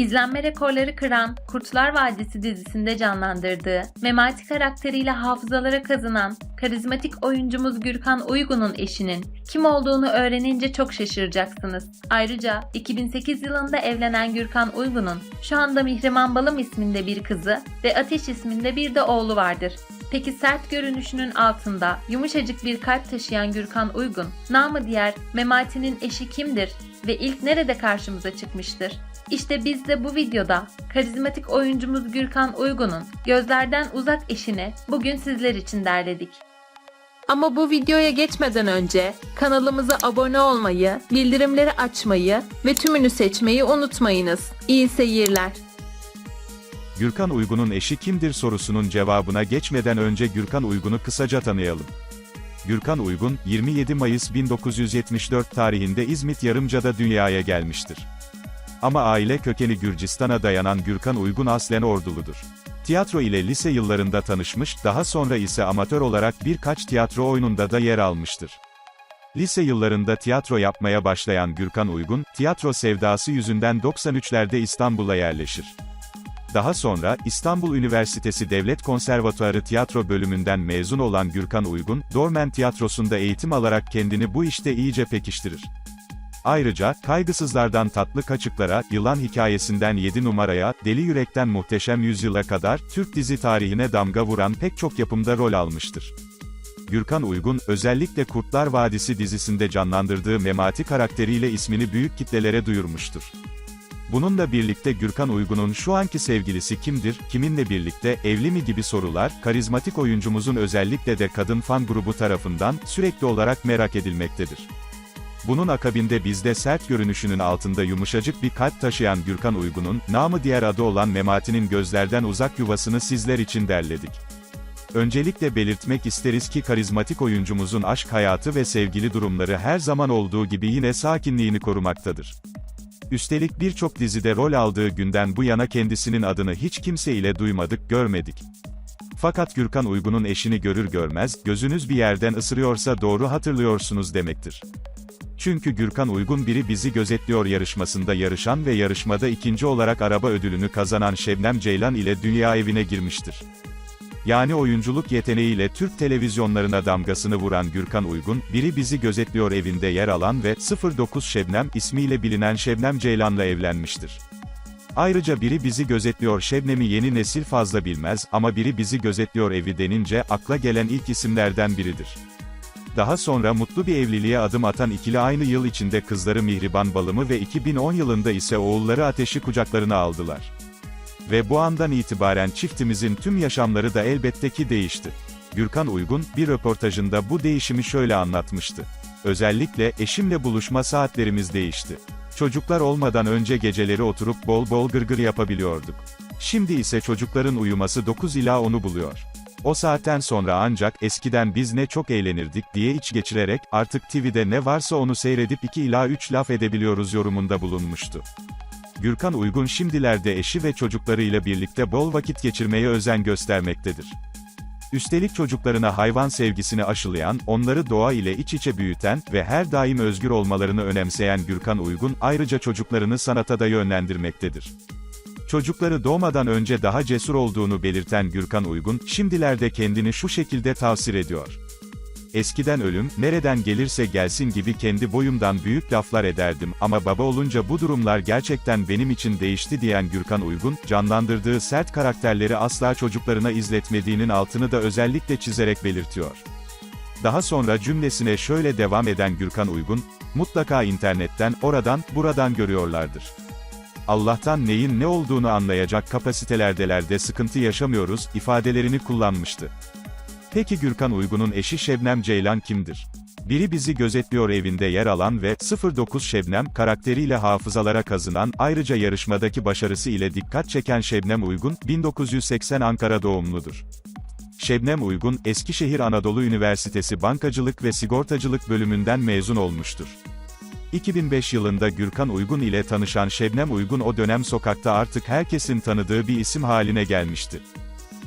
İzlenme rekorları kıran Kurtlar Vadisi dizisinde canlandırdığı, Memati karakteriyle hafızalara kazınan karizmatik oyuncumuz Gürkan Uygun'un eşinin kim olduğunu öğrenince çok şaşıracaksınız. Ayrıca 2008 yılında evlenen Gürkan Uygun'un şu anda Mihriman Balım isminde bir kızı ve Ateş isminde bir de oğlu vardır. Peki sert görünüşünün altında yumuşacık bir kalp taşıyan Gürkan Uygun, namı diğer Memati'nin eşi kimdir ve ilk nerede karşımıza çıkmıştır? İşte biz de bu videoda karizmatik oyuncumuz Gürkan Uygun'un gözlerden uzak eşini bugün sizler için derledik. Ama bu videoya geçmeden önce kanalımıza abone olmayı, bildirimleri açmayı ve tümünü seçmeyi unutmayınız. İyi seyirler. Gürkan Uygun'un eşi kimdir sorusunun cevabına geçmeden önce Gürkan Uygun'u kısaca tanıyalım. Gürkan Uygun, 27 Mayıs 1974 tarihinde İzmit Yarımca'da dünyaya gelmiştir. Ama aile kökeni Gürcistan'a dayanan Gürkan Uygun aslen Orduludur. Tiyatro ile lise yıllarında tanışmış, daha sonra ise amatör olarak birkaç tiyatro oyununda da yer almıştır. Lise yıllarında tiyatro yapmaya başlayan Gürkan Uygun, tiyatro sevdası yüzünden 93'lerde İstanbul'a yerleşir. Daha sonra, İstanbul Üniversitesi Devlet Konservatuarı Tiyatro bölümünden mezun olan Gürkan Uygun, Dormen Tiyatrosu'nda eğitim alarak kendini bu işte iyice pekiştirir. Ayrıca, Kaygısızlardan Tatlı Kaçıklara, Yılan Hikayesinden 7 numaraya, Deli Yürek'ten Muhteşem Yüzyıl'a kadar, Türk dizi tarihine damga vuran pek çok yapımda rol almıştır. Gürkan Uygun, özellikle Kurtlar Vadisi dizisinde canlandırdığı Memati karakteriyle ismini büyük kitlelere duyurmuştur. Bununla birlikte Gürkan Uygun'un şu anki sevgilisi kimdir, kiminle birlikte, evli mi gibi sorular, karizmatik oyuncumuzun özellikle de kadın fan grubu tarafından, sürekli olarak merak edilmektedir. Bunun akabinde bizde sert görünüşünün altında yumuşacık bir kalp taşıyan Gürkan Uygun'un, namı diğer adı olan Memati'nin gözlerden uzak yuvasını sizler için derledik. Öncelikle belirtmek isteriz ki karizmatik oyuncumuzun aşk hayatı ve sevgili durumları her zaman olduğu gibi yine sakinliğini korumaktadır. Üstelik birçok dizide rol aldığı günden bu yana kendisinin adını hiç kimse ile duymadık, görmedik. Fakat Gürkan Uygun'un eşini görür görmez, gözünüz bir yerden ısırıyorsa doğru hatırlıyorsunuz demektir. Çünkü Gürkan Uygun biri bizi gözetliyor yarışmasında yarışan ve yarışmada ikinci olarak araba ödülünü kazanan Şebnem Ceylan ile dünya evine girmiştir. Yani oyunculuk yeteneğiyle Türk televizyonlarına damgasını vuran Gürkan Uygun, biri bizi gözetliyor evinde yer alan ve 09 Şebnem ismiyle bilinen Şebnem Ceylan'la evlenmiştir. Ayrıca biri bizi gözetliyor Şebnem'i yeni nesil fazla bilmez ama biri bizi gözetliyor evi denince akla gelen ilk isimlerden biridir. Daha sonra mutlu bir evliliğe adım atan ikili aynı yıl içinde kızları Mihriban Balımı ve 2010 yılında ise oğulları Ateş'i kucaklarına aldılar. Ve bu andan itibaren çiftimizin tüm yaşamları da elbette ki değişti. Gürkan Uygun, bir röportajında bu değişimi şöyle anlatmıştı. Özellikle, eşimle buluşma saatlerimiz değişti. Çocuklar olmadan önce geceleri oturup bol bol gırgır yapabiliyorduk. Şimdi ise çocukların uyuması 9 ila 10'u buluyor. O saatten sonra ancak eskiden biz ne çok eğlenirdik diye iç geçirerek artık TV'de ne varsa onu seyredip 2 ila 3 laf edebiliyoruz yorumunda bulunmuştu. Gürkan Uygun şimdilerde eşi ve çocuklarıyla birlikte bol vakit geçirmeye özen göstermektedir. Üstelik çocuklarına hayvan sevgisini aşılayan, onları doğa ile iç içe büyüten ve her daim özgür olmalarını önemseyen Gürkan Uygun, ayrıca çocuklarını sanata da yönlendirmektedir. Çocukları doğmadan önce daha cesur olduğunu belirten Gürkan Uygun, şimdilerde kendini şu şekilde tavsir ediyor. Eskiden ölüm, nereden gelirse gelsin gibi kendi boyumdan büyük laflar ederdim ama baba olunca bu durumlar gerçekten benim için değişti diyen Gürkan Uygun, canlandırdığı sert karakterleri asla çocuklarına izletmediğinin altını da özellikle çizerek belirtiyor. Daha sonra cümlesine şöyle devam eden Gürkan Uygun, mutlaka internetten, oradan, buradan görüyorlardır. Allah'tan neyin ne olduğunu anlayacak kapasitelerdelerde sıkıntı yaşamıyoruz, ifadelerini kullanmıştı. Peki Gürkan Uygun'un eşi Şebnem Ceylan kimdir? Biri bizi gözetliyor evinde yer alan ve 09 Şebnem karakteriyle hafızalara kazınan, ayrıca yarışmadaki başarısı ile dikkat çeken Şebnem Uygun, 1980 Ankara doğumludur. Şebnem Uygun, Eskişehir Anadolu Üniversitesi Bankacılık ve Sigortacılık bölümünden mezun olmuştur. 2005 yılında Gürkan Uygun ile tanışan Şebnem Uygun o dönem sokakta artık herkesin tanıdığı bir isim haline gelmişti.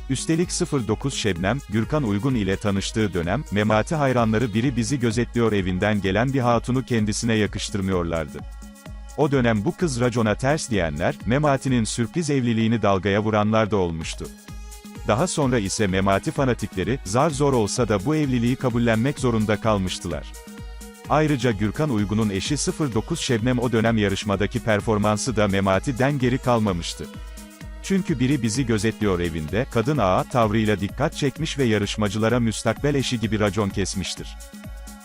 Üstelik 09 Şebnem, Gürkan Uygun ile tanıştığı dönem, Memati hayranları biri bizi gözetliyor evinden gelen bir hatunu kendisine yakıştırmıyorlardı. O dönem bu kız racona ters diyenler, Memati'nin sürpriz evliliğini dalgaya vuranlar da olmuştu. Daha sonra ise Memati fanatikleri, zar zor olsa da bu evliliği kabullenmek zorunda kalmıştılar. Ayrıca Gürkan Uygun'un eşi 09 Şebnem o dönem yarışmadaki performansı da Memati'den geri kalmamıştı. Çünkü biri bizi gözetliyor evinde, kadın ağa tavrıyla dikkat çekmiş ve yarışmacılara müstakbel eşi gibi racon kesmiştir.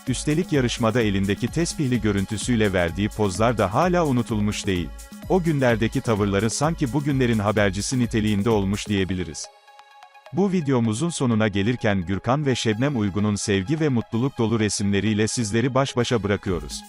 Üstelik yarışmada elindeki tespihli görüntüsüyle verdiği pozlar da hala unutulmuş değil. O günlerdeki tavırları sanki bugünlerin habercisi niteliğinde olmuş diyebiliriz. Bu videomuzun sonuna gelirken Gürkan ve Şebnem Uygun'un sevgi ve mutluluk dolu resimleriyle sizleri baş başa bırakıyoruz.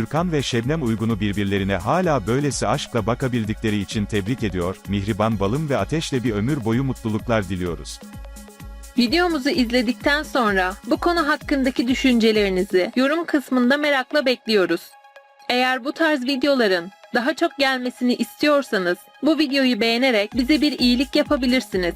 Gürkan ve Şebnem Uygun'u birbirlerine hala böylesi aşkla bakabildikleri için tebrik ediyor, Mihriban Balım ve Ateş'le bir ömür boyu mutluluklar diliyoruz. Videomuzu izledikten sonra bu konu hakkındaki düşüncelerinizi yorum kısmında merakla bekliyoruz. Eğer bu tarz videoların daha çok gelmesini istiyorsanız bu videoyu beğenerek bize bir iyilik yapabilirsiniz.